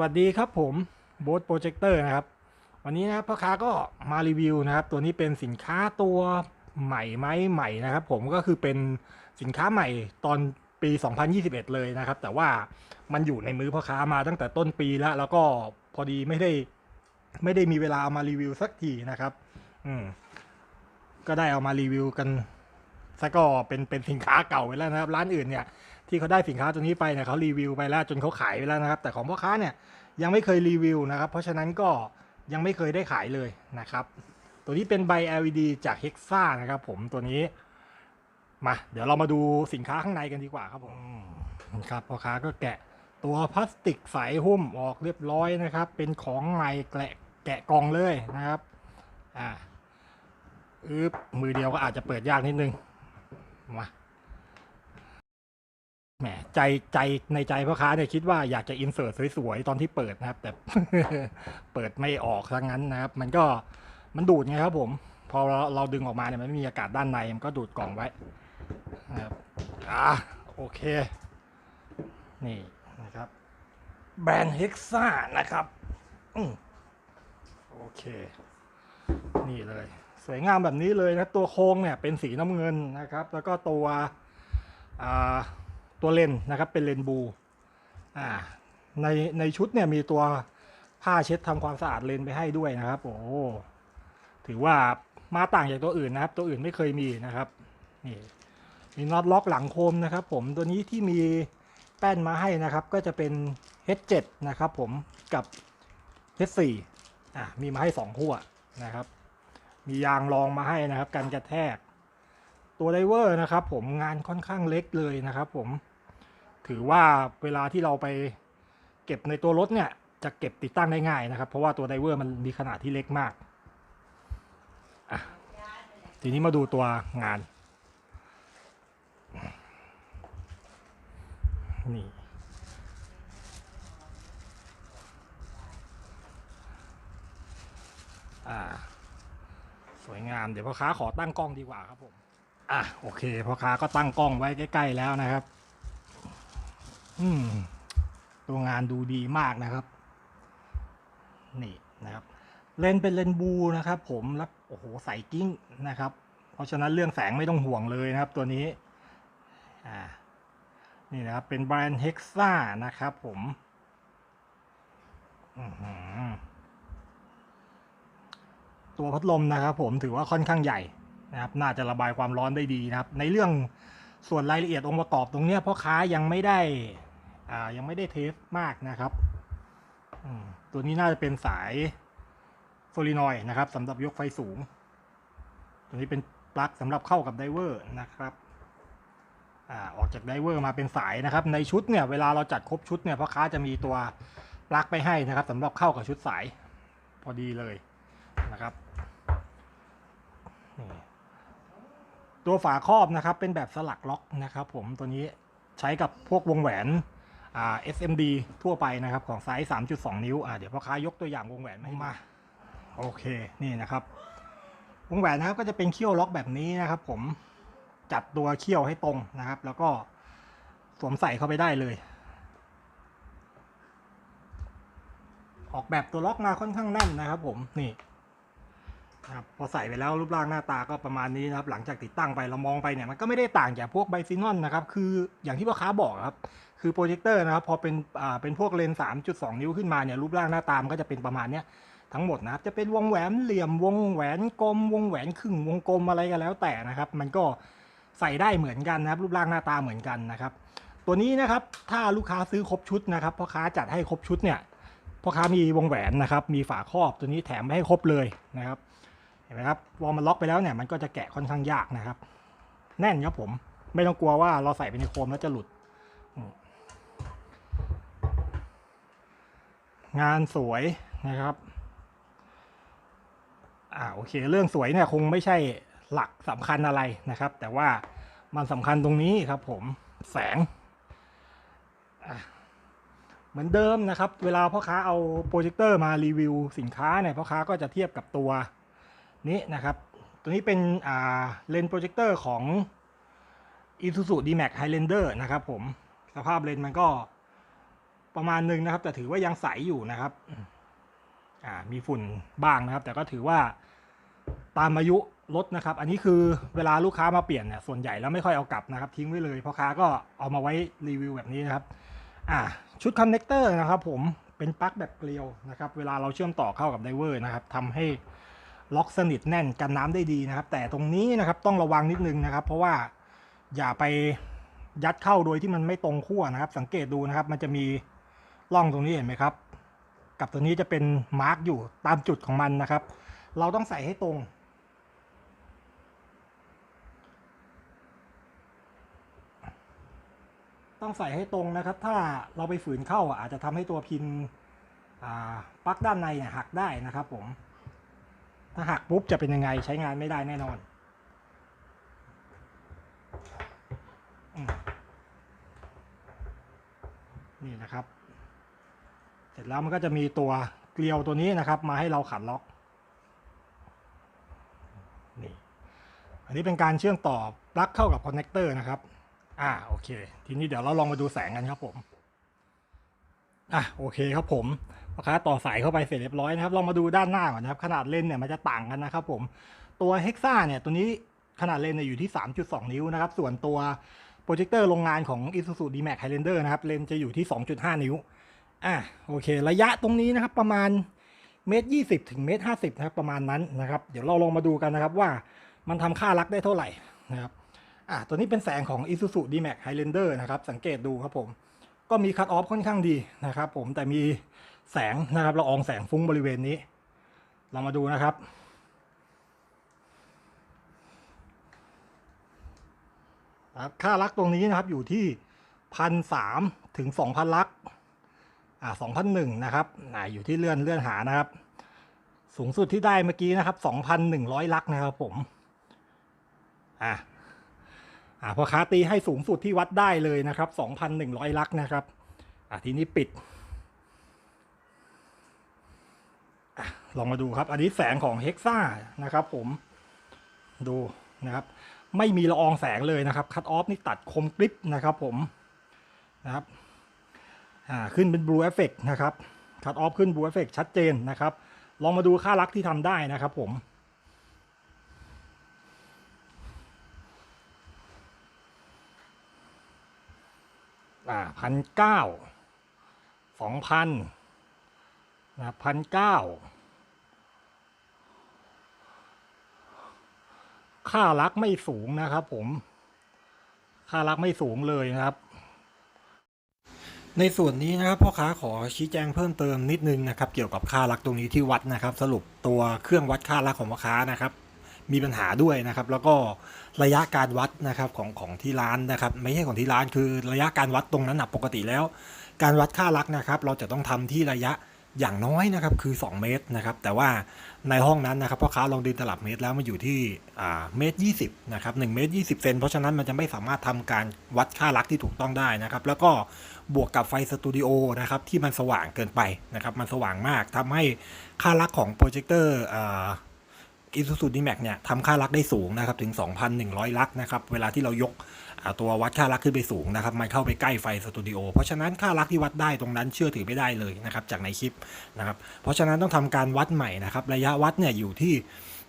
วัสดีครับผมโบสโปรเจคเตอร์นะครับ วันนี้นะครับพ่อค้าก็มารีวิวนะครับ ตัวนี้เป็นสินค้าตัวใหม่ไหมใหม่นะครับ ผมก็คือเป็นสินค้าใหม่ตอนปี 2021 เลยนะครับ แต่ว่ามันอยู่ในมือพ่อค้ามาตั้งแต่ต้นปีแล้ว แล้วก็พอดีไม่ได้ไม่ได้มีเวลาเอามารีวิวสักทีนะครับ อืมก็ได้เอามารีวิวกัน ซะก็เป็นเป็นสินค้าเก่าไปแล้วนะครับ ร้านอื่นเนี่ยที่เขาได้สินค้าตัวนี้ไปเนี่ยเขารีวิวไปแล้วจนเขาขายไปแล้วนะครับ แต่ของพ่อค้าเนี่ยยังไม่เคยรีวิวนะครับ เพราะฉะนั้นก็ยังไม่เคยได้ขายเลยนะครับ ตัวนี้เป็นใบ LED จาก Hexa นะครับ ผมตัวนี้มาเดี๋ยวเรามาดูสินค้าข้างในกันดีกว่าครับผมอืมครับพ่อค้าก็แกะตัวพลาสติกใสหุ้มออกเรียบร้อยนะครับ เป็นของใหม่แกะแกะกล่องเลยนะครับอ่าอึบมือเดียวก็อาจจะเปิดยากนิดนึง มาแหมใจใจในใจพ่อค้าเนี่ยคิดว่าอยากจะอินเสิร์ตสวยๆ ตอนที่เปิดนะครับ แต่เปิดไม่ออกทั้งนั้นนะครับ มันก็มันดูดไงครับผม พอเราเราดึงออกมาเนี่ยมันไม่มีอากาศด้านในมันก็ดูดกล่องไว้นะครับอ่าโอเค นี่นะครับ แบรนด์เฮกซ่านะครับอืโอเค นี่เลย สวยงามแบบนี้เลยนะตัวโครงเนี่ยเป็นสีน้ำเงินนะครับ แล้วก็ตัวตัวเลนนะครับเป็นเลนส์บลูอ่าในในชุดเนี่ยมีตัวผ้าเช็ดทำความสะอาดเลนส์ไปให้ด้วยนะครับ โอ้ถือว่ามาต่างจากตัวอื่นนะครับ ตัวอื่นไม่เคยมีนะครับนี่มีน็อตล็อกหลังโคมนะครับ ผมตัวนี้ที่มีแป้นมาให้นะครับ ก็จะเป็น H7 นะครับ ผมกับ H4 อ่ามีมาให้สองขั้วนะครับ มียางรองมาให้นะครับกันกระแทก ตัวไดเวอร์นะครับ ผมงานค่อนข้างเล็กเลยนะครับผมถือว่าเวลาที่เราไปเก็บในตัวรถเนี่ย จะเก็บติดตั้งได้ง่ายนะครับ เพราะว่าตัวไดเวอร์มันมีขนาดที่เล็กมาก ทีนี้มาดูตัวงาน นี่อ่า สวยงามเดี๋ยวพ่อค้าขอตั้งกล้องดีกว่าครับผมอะโอเคพ่อค้าก็ตั้งกล้องไว้ใกล้ๆแล้วนะครับ อืม ตัวงานดูดีมากนะครับ นี่นะครับ เลนเป็นเลนบลูนะครับ ผมแล้วโอ้โหใสกิ้งนะครับ เพราะฉะนั้นเรื่องแสงไม่ต้องห่วงเลยนะครับ ตัวนี้อ่านี่นะครับเป็นแบรนด์เฮกซ่านะครับ ผม อือหือ ตัวพัดลมนะครับ ผมถือว่าค่อนข้างใหญ่นะครับ น่าจะระบายความร้อนได้ดีนะครับ ในเรื่องส่วนรายละเอียดองค์ประกอบตรงเนี้ยพ่อค้ายังไม่ได้อ่ายังไม่ได้เทสมากนะครับตัวนี้น่าจะเป็นสายโซลินอยด์นะครับสำหรับยกไฟสูง ตัวนี้เป็นปลั๊กสำหรับเข้ากับไดเวอร์นะครับอ่าออกจากไดเวอร์มาเป็นสายนะครับ ในชุดเนี่ยเวลาเราจัดครบชุดเนี่ยพ่อค้าจะมีตัวปลั๊กไปให้นะครับสำหรับเข้ากับชุดสาย พอดีเลย นะครับนี่ตัวฝาครอบนะครับเป็นแบบสลักล็อกนะครับผมตัวนี้ใช้กับพวกวงแหวนอ่า SMD ทั่วไปนะครับของไซส์ 3.2 นิ้วอ่าเดี๋ยวพ่อค้ายกตัวอย่างวงแหวนมาให้มาโอเคนี่นะครับ วงแหวนนะครับก็จะเป็นเขี้ยวล็อกแบบนี้นะครับ ผมจัดตัวเขี้ยวให้ตรงนะครับ แล้วก็สวมใส่เข้าไปได้เลย ออกแบบตัวล็อกมาค่อนข้างแน่นนะครับ ผมนี่นะ ครับพอใส่ไปแล้วรูปร่างหน้าตาก็ประมาณนี้นะครับ หลังจากติดตั้งไปเรามองไปเนี่ยมันก็ไม่ได้ต่างจากพวกไบซินอนนะครับ คืออย่างที่พ่อค้าบอกครับ คือโปรเจคเตอร์นะครับ พอเป็นอ่าเป็นพวกเลนส์3.2 นิ้วขึ้นมาเนี่ยรูปร่างหน้าตามันก็จะเป็นประมาณเนี้ยทั้งหมดนะครับ จะเป็นวงแหวนเหลี่ยมวงแหวนกลม วงแหวนครึ่งวงกลมอะไรก็แล้วแต่นะครับ มันก็ใส่ได้เหมือนกันนะครับ รูปร่างหน้าตาเหมือนกันนะครับ ตัวนี้นะครับถ้าลูกค้าซื้อครบชุดนะครับพ่อค้าจัดให้ครบชุดเนี่ยพ่อค้ามีวงแหวนนะครับ มีฝาครอบตัวนี้แถมให้ครบเลยนะครับ เห็นไหมครับพอมันล็อกไปแล้วเนี่ยมันก็จะแกะค่อนข้างยากนะครับ แน่นครับผมไม่ต้องกลัวว่าเราใส่ไปในโคมแล้วจะหลุด งานสวยนะครับอ่าโอเค เรื่องสวยเนี่ยคงไม่ใช่หลักสำคัญอะไรนะครับ แต่ว่ามันสำคัญตรงนี้ครับผมแสงเหมือนเดิมนะครับ เวลาพ่อค้าเอาโปรเจคเตอร์มารีวิวสินค้าเนี่ยพ่อค้าก็จะเทียบกับตัว นี้นะครับ ตัวนี้เป็นเลนส์โปรเจคเตอร์ของ Isuzu D-Max Highlander นะครับผม สภาพเลนส์มันก็ประมาณหนึ่งนะครับ แต่ถือว่ายังใสอยู่นะครับ มีฝุ่นบ้างนะครับ แต่ก็ถือว่าตามอายุรถนะครับ อันนี้คือเวลาลูกค้ามาเปลี่ยนเนี่ย ส่วนใหญ่แล้วไม่ค่อยเอากลับนะครับ ทิ้งไว้เลยพ่อค้าก็เอามาไว้รีวิวแบบนี้นะครับ อ่า ชุดคอนเนคเตอร์นะครับผม เป็นปลั๊กแบบเกลียวนะครับ เวลาเราเชื่อมต่อเข้ากับไดเวอร์นะครับทำให้ ล็อกสนิทแน่นกันน้ำได้ดีนะครับ แต่ตรงนี้นะครับต้องระวังนิดนึงนะครับ เพราะว่าอย่าไปยัดเข้าโดยที่มันไม่ตรงขั้วนะครับ สังเกตดูนะครับ มันจะมีร่องตรงนี้เห็นไหมครับ กับตัวนี้จะเป็นมาร์กอยู่ตามจุดของมันนะครับ เราต้องใส่ให้ตรง ต้องใส่ให้ตรงนะครับ ถ้าเราไปฝืนเข้าอาจจะทำให้ตัวพินปลั๊กด้านในเนี่ยหักได้นะครับผม ถ้าหักปุ๊บจะเป็นยังไงใช้งานไม่ได้แน่นอนอนี่นะครับ เสร็จแล้วมันก็จะมีตัวเกลียวตัวนี้นะครับ มาให้เราขันล็อกนี่อันนี้เป็นการเชื่อมต่อปลั๊กเข้ากับคอนเนคเตอร์นะครับ อ่าโอเค ทีนี้เดี๋ยวเราลองมาดูแสงกันครับผม อะโอเคครับผม ลูกค้าต่อสายเข้าไปเสร็จเรียบร้อยนะครับลองมาดูด้านหน้าก่อนนะครับ ขนาดเลนส์เนี่ยมันจะต่างกันนะครับผมตัวเฮกซ่าเนี่ยตัวนี้ขนาดเลนส์เนี่ยอยู่ที่ 3.2 นิ้วนะครับ ส่วนตัวโปรเจคเตอร์โรงงานของ Isuzu D-Max Highlander นะครับเลนส์จะอยู่ที่ 2.5 นิ้วอะโอเค ระยะตรงนี้นะครับประมาณเมตรยี่สิบถึงเมตรห้าสิบนะครับประมาณนั้นนะครับ เดี๋ยวเราลองมาดูกันนะครับว่ามันทำค่ารักได้เท่าไหร่นะครับอะตัวนี้เป็นแสงของ Isuzu D-Max Highlander นะครับ สังเกตดูครับผม ก็มีคัตออฟค่อนข้างดีนะครับผมแต่มี แสงนะครับละอองแสงฟุ้งบริเวณนี้ เรามาดูนะครับครับ ค่าลักตรงนี้นะครับอยู่ที่พันสามถึงสองพันลัก อ่าสองพันหนึ่งนะครับอ่าอยู่ที่เลื่อนเลื่อนหานะครับ สูงสุดที่ได้เมื่อกี้นะครับสองพันหนึ่งร้อยลักนะครับผม อ่าอ่าพอค้าตีให้สูงสุดที่วัดได้เลยนะครับสองพันหนึ่งร้อยลักนะครับ อ่าทีนี้ปิดอะ ลองมาดูครับ อันนี้แสงของเฮกซ่านะครับ ผมดูนะครับ ไม่มีละอองแสงเลยนะครับคัตออฟนี่ตัดคมกริปนะครับ ผมนะครับอ่าขึ้นเป็น blue effect นะครับคัตออฟขึ้น blue effect ชัดเจนนะครับ ลองมาดูค่าลักที่ทำได้นะครับ ผมอ่าพันเก้าสองพันนะพันเก้า ค่ารักไม่สูงนะครับ ผม ค่ารักไม่สูงเลยนะครับ ในส่วนนี้นะครับพ่อค้าขอชี้แจงเพิ่มเติมนิดนึงนะครับ เกี่ยวกับค่ารักตรงนี้ที่วัดนะครับ สรุปตัวเครื่องวัดค่ารักของพ่อค้านะครับ มีปัญหาด้วยนะครับ แล้วก็ระยะการวัดนะครับของของที่ร้านนะครับ ไม่ใช่ของที่ร้านคือระยะการวัดตรงนั้นนะปกติแล้ว การวัดค่ารักนะครับ เราจะต้องทำที่ระยะ อย่างน้อยนะครับคือ 2 เมตรนะครับแต่ว่าในห้องนั้นนะครับพ่อค้าลองดึงตลับเมตรแล้วมาอยู่ที่เมตรยี่สิบนะครับหนึ่งเมตรยี่สิบเซนเพราะฉะนั้นมันจะไม่สามารถทำการวัดค่ารักที่ถูกต้องได้นะครับแล้วก็บวกกับไฟสตูดิโอนะครับที่มันสว่างเกินไปนะครับมันสว่างมากทำให้ค่ารักของโปรเจคเตอร์ อิซูซูดีแม็กเนี่ยทำค่าลักได้สูงนะครับถึง 2,100 ลักนะครับเวลาที่เรายกตัววัดค่าลักขึ้นไปสูงนะครับมันเข้าไปใกล้ไฟสตูดิโอเพราะฉะนั้นค่าลักที่วัดได้ตรงนั้นเชื่อถือไม่ได้เลยนะครับจากในคลิปนะครับเพราะฉะนั้นต้องทำการวัดใหม่นะครับระยะวัดเนี่ยอยู่ที่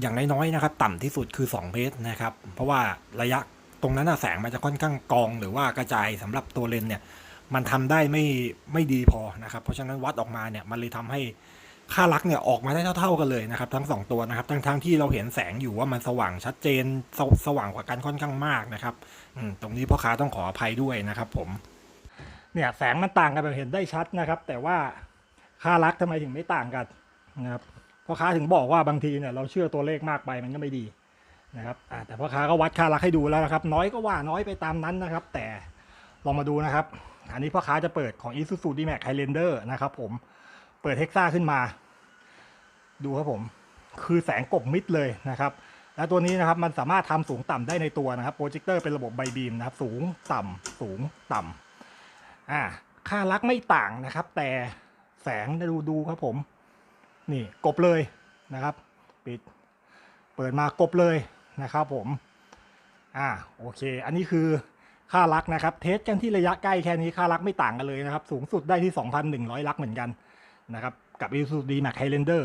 อย่างน้อยๆนะครับต่ำที่สุดคือ 2 เมตรนะครับเพราะว่าระยะตรงนั้นแสงมันจะค่อนข้างกองหรือว่ากระจายสำหรับตัวเลนเนี่ยมันทำได้ไม่ไม่ดีพอนะครับเพราะฉะนั้นวัดออกมาเนี่ยมันเลยทำให้ ค่าลักเนี่ยออกมาได้เท่า ๆกันเลยนะครับทั้งสองตัวนะครับทั้งทั้งที่เราเห็นแสงอยู่ว่ามันสว่างชัดเจนสสว่างกว่ากันค่อนข้างมากนะครับตรงนี้พ่อค้าต้องขออภัยด้วยนะครับ ผม เนี่ยแสงมันต่างกันแบบเห็นได้ชัดนะครับ แต่ว่าค่าลักทำไมถึงไม่ต่างกันนะครับพ่อค้าถึงบอกว่าบางทีเนี่ยเราเชื่อตัวเลขมากไปมันก็ไม่ดีนะครับแต่พ่อค้าก็วัดค่าลักให้ดูแล้วนะครับ น้อยก็ว่าน้อยไปตามนั้นนะครับ แต่ลองมาดูนะครับ อันนี้พ่อค้าจะเปิดของ Isuzu D-Max Highlander นะครับ ผม เปิดเฮกซ่าขึ้นมา ดูครับผม คือแสงกบมิดเลยนะครับ และตัวนี้นะครับมันสามารถทำสูงต่ำได้ในตัวนะครับโปรเจคเตอร์เป็นระบบไบบีมนะครับ สูงต่ำสูงต่ำอ่าค่าลักไม่ต่างนะครับ แต่แสงดูดูครับผม นี่กบเลยนะครับ ปิด เปิดมากบเลยนะครับผม อ่าโอเค อันนี้คือค่าลักนะครับ เทสกันที่ระยะใกล้แค่นี้ค่าลักไม่ต่างกันเลยนะครับ สูงสุดได้ที่ 2,100 ลักเหมือนกัน นะครับกับ i s u z u d Max Highlander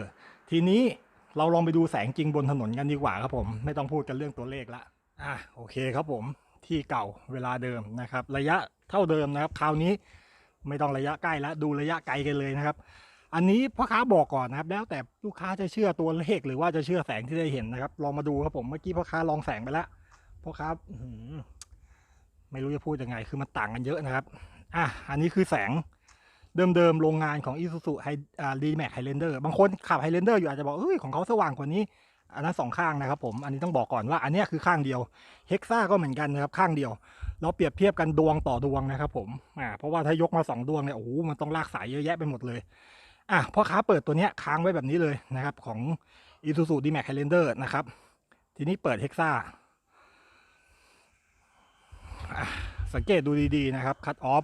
ทีนี้เราลองไปดูแสงจริงบนถนนกันดีกว่าครับผม ไม่ต้องพูดกันเรื่องตัวเลขละอะโอเคครับผมที่เก่าเวลาเดิมนะครับ ระยะเท่าเดิมนะครับ คราวนี้ไม่ต้องระยะใกล้แล้วดูระยะไกลกันเลยนะครับ อันนี้พ่อค้าบอกก่อนนะครับ แล้วแต่ลูกค้าจะเชื่อตัวเลขหรือว่าจะเชื่อแสงที่ได้เห็นนะครับ ลองมาดูครับผมเมื่อกี้พ่อค้าลองแสงไปแล้วพ่อค้าไม่รู้จะพูดยังไงคือมันต่างกันเยอะนะครับอะอันนี้คือแสง เดิมๆโรงงานของ Isuzu ไฮอ่าดีแม็กไฮเลนเดอร์บางคนขับไฮเลนเดอร์อยู่อาจจะบอกเอ้ยของเขาสว่างกว่านี้ อันนั้นสองข้างนะครับผม อันนี้ต้องบอกก่อนว่าอันนี้คือข้างเดียวเฮกซ่าก็เหมือนกันนะครับข้างเดียว เราเปรียบเทียบกันดวงต่อดวงนะครับผมอ่าเพราะว่าถ้ายกมาสองดวงเนี่ยโอ้โหมันต้องลากสายเยอะแยะไปหมดเลยอะพ่อค้าเปิดตัวเนี้ยค้างไว้แบบนี้เลยนะครับของ Isuzu D-Max Highlander นะครับ ทีนี้เปิด Hexa อะสังเกตดูดีๆนะครับคัตออฟ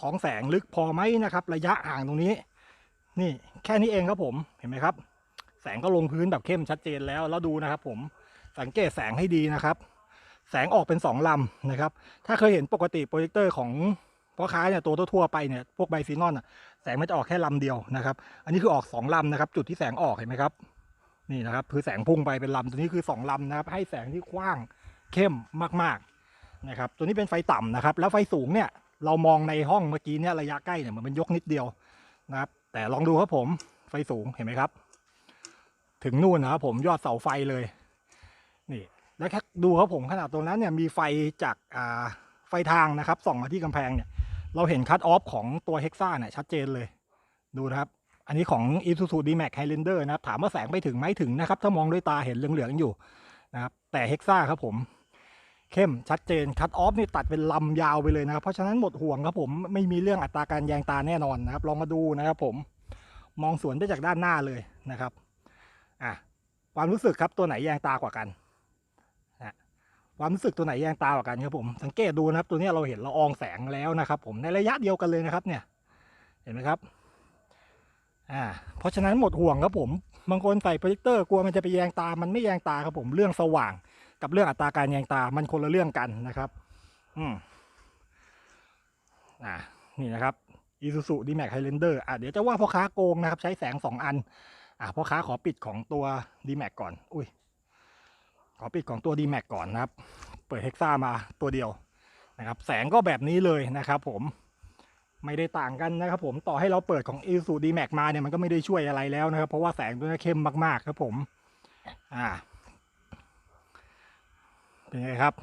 ท้องแสงลึกพอไหมนะครับ ระยะห่างตรงนี้ นี่แค่นี้เองครับผมเห็นไหมครับ แสงก็ลงพื้นแบบเข้มชัดเจนแล้วแล้วดูนะครับ ผมสังเกตแสงให้ดีนะครับ แสงออกเป็นสองลำนะครับ ถ้าเคยเห็นปกติโปรเจคเตอร์ของพ่อค้าเนี่ยตัวทั่วๆไปเนี่ยพวกไบซีนอนอะแสงมันจะออกแค่ลำเดียวนะครับ อันนี้คือออกสองลำนะครับ จุดที่แสงออกเห็นไหมครับนี่นะครับคือแสงพุ่งไปเป็นลำตัวนี้คือสองลำนะครับ ให้แสงที่กว้างเข้มมากๆนะครับ ตัวนี้เป็นไฟต่ำนะครับ แล้วไฟสูงเนี่ย เรามองในห้องเมื่อกี้เนี่ยระยะใกล้เนี่ยมันเป็นยกนิดเดียวนะครับ แต่ลองดูครับผมไฟสูงเห็นไหมครับ ถึงนู่นนะครับผมยอดเสาไฟเลย นี่แล้วแค่ดูครับผมขนาดตรงนั้นเนี่ยมีไฟจากอ่าไฟทางนะครับส่องมาที่กำแพงเนี่ย เราเห็นคัตออฟของตัวเฮกซ่าเนี่ยชัดเจนเลย ดูนะครับ อันนี้ของ Isuzu D-Max Highlander นะครับ ถามว่าแสงไปถึงไหมถึงนะครับ ถ้ามองด้วยตาเห็นเหลืองๆอยู่นะครับ แต่เฮกซ่าครับผม เข้มชัดเจนคัตออฟนี่ตัดเป็นลำยาวไปเลยนะครับ เพราะฉะนั้นหมดห่วงครับผมไม่มีเรื่องอัตราการแยงตาแน่นอนนะครับ ลองมาดูนะครับผมมองสวนได้จากด้านหน้าเลยนะครับอะความรู้สึกครับตัวไหนแยงตากว่ากันนะความรู้สึกตัวไหนแยงตากว่ากันครับผมสังเกตดูนะครับ ตัวนี้เราเห็นละอองแสงแล้วนะครับ ผมในระยะเดียวกันเลยนะครับ เนี่ย เห็นไหมครับอ่าเพราะฉะนั้นหมดห่วงครับผมบางคนใส่โปรเจคเตอร์กลัวมันจะไปแยงตา มันไม่แยงตาครับผมเรื่องสว่าง กับเรื่องอัตราการแยงตา มันคนละเรื่องกันนะครับ อืมอ่านี่นะครับ Isuzu D-Max Highlander อะเดี๋ยวจะว่าพ่อค้าโกงนะครับ ใช้แสงสองอัน อะพ่อค้าขอปิดของตัว D-Max ก่อน อุ้ย ขอปิดของตัว D-Max ก่อนนะครับ เปิด Hexa มาตัวเดียวนะครับ แสงก็แบบนี้เลยนะครับผม ไม่ได้ต่างกันนะครับผม ต่อให้เราเปิดของ i s u D-Max มาเนี่ยมันก็ไม่ได้ช่วยอะไรแล้วนะครับ เพราะว่าแสงตัวนี้เข้มมากๆครับผม อ่า เป็นไงครับ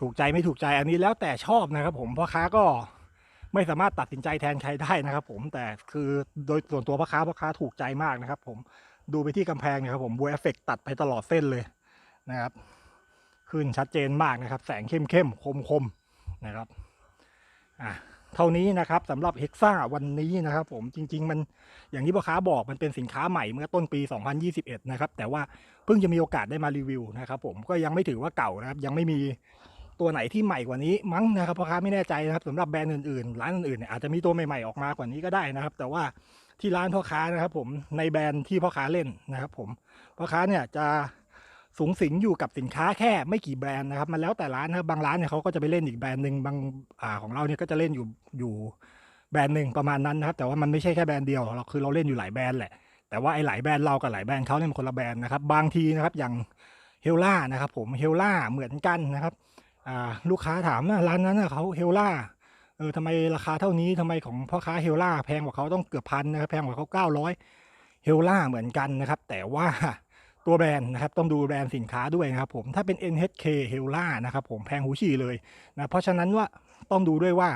ถูกใจไม่ถูกใจอันนี้แล้วแต่ชอบนะครับ ผมพ่อค้าก็ไม่สามารถตัดสินใจแทนใครได้นะครับ ผมแต่คือโดยส่วนตัวพ่อค้าพ่อค้าถูกใจมากนะครับ ผมดูไปที่กำแพงนะครับ ผมบูเอฟเฟกตัดไปตลอดเส้นเลยนะครับ ขึ้นชัดเจนมากนะครับ แสงเข้มเข้มคมคมนะครับอะ เท่านี้นะครับสำหรับเฮกซ่าวันนี้นะครับ ผมจริง ๆ มันอย่างที่พ่อค้าบอกมันเป็นสินค้าใหม่เมื่อต้นปี 2021 นะครับ แต่ว่าเพิ่งจะมีโอกาสได้มารีวิวนะครับ ผมก็ยังไม่ถือว่าเก่านะครับ ยังไม่มีตัวไหนที่ใหม่กว่านี้มั้งนะครับพ่อค้าไม่แน่ใจนะครับสำหรับแบรนด์อื่นๆร้านอื่นๆเนี่ยอาจจะมีตัวใหม่ๆออกมากว่านี้ก็ได้นะครับ แต่ว่าที่ร้านพ่อค้านะครับ ผมในแบรนด์ที่พ่อค้าเล่นนะครับ ผมพ่อค้าเนี่ยจะ สูงสิงอยู่กับสินค้าแค่ไม่กี่แบรนด์นะครับ มันแล้วแต่ร้านนะครับบางร้านเนี่ยเขาก็จะไปเล่นอีกแบรนด์หนึ่งบางอ่าของเราเนี่ยก็จะเล่นอยู่อยู่แบรนด์หนึ่งประมาณนั้นนะครับ แต่ว่ามันไม่ใช่แค่แบรนด์เดียวเราคือเราเล่นอยู่หลายแบรนด์แหละแต่ว่าไอ้หลายแบรนด์เรากับหลายแบรนด์เขาเนี่ยมันคนละแบรนด์นะครับบางทีนะครับอย่างเฮลล่านะครับผมเฮลล่าเหมือนกันนะครับอ่าลูกค้าถามว่าร้านนั้นนะเขาเฮลล่าเออทำไมราคาเท่านี้ทำไมของพ่อค้าเฮลล่าแพงกว่าเขาต้องเกือบพันนะครับแพงกว่าเขาเก้าร้อยเฮลล่าเหมือนกันนะครับ แต่ว่า ตัวแบรนด์นะครับต้องดูแบรนด์สินค้าด้วยนะครับผมถ้าเป็น NHK h e l l a นะครับผมแพงหูฉี่เลยนะเพราะฉะนั้นว่าต้องดูด้วยว่า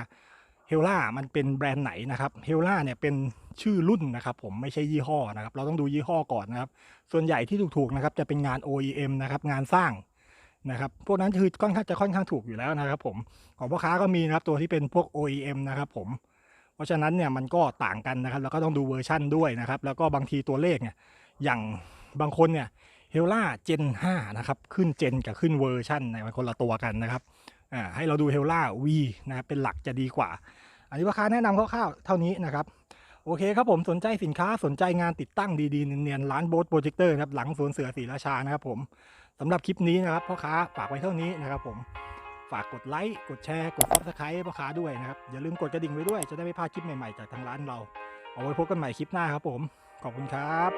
h e l l a มันเป็นแบรนด์ไหนนะครับ h e l l a เนี่ยเป็นชื่อรุ่นนะครับผมไม่ใช่ยี่ห้อนะครับเราต้องดูยี่ห้อก่อนนะครับส่วนใหญ่ที่ถูกๆนะครับจะเป็นงาน OEM นะครับงานสร้างนะครับพวกนั้นคือค่อนข้างจะค่อนข้างถูกอยู่แล้วนะครับผมของพ่อค้าก็มีนะครับตัวที่เป็นพวก OEM นะครับผมเพราะฉะนั้นเนี่ยมันก็ต่างกันนะครับแล้วก็ต้องดูเวอร์ชั่นด้วยนะครับแล้วก็บางทีตัวเลขเนี่ยอย่าง บางคนเนี่ยเฮลล่าเจน5นะครับขึ้นเจนกับขึ้นเวอร์ชันในมันคนละตัวกันนะครับอ่าให้เราดูเฮลล่า V นะครับเป็นหลักจะดีกว่า อันนี้พ่อค้าแนะนำคร่าวๆเท่านี้นะครับโอเคครับผมสนใจสินค้าสนใจงานติดตั้งดีๆ เนียนๆร้านโบสโปรเจคเตอร์นะครับหลังสวนเสือศรีราชานะครับผมสำหรับคลิปนี้นะครับพ่อค้าฝากไว้เท่านี้นะครับผมฝากกดไลค์กดแชร์กดซับสไครต์พ่อค้าด้วยนะครับ อย่าลืมกดกระดิ่งไว้ด้วยจะได้ไม่พลาดคลิปใหม่ๆจากทางร้านเรา เอาไว้พบกันใหม่คลิปหน้าครับผม ขอบคุณครับ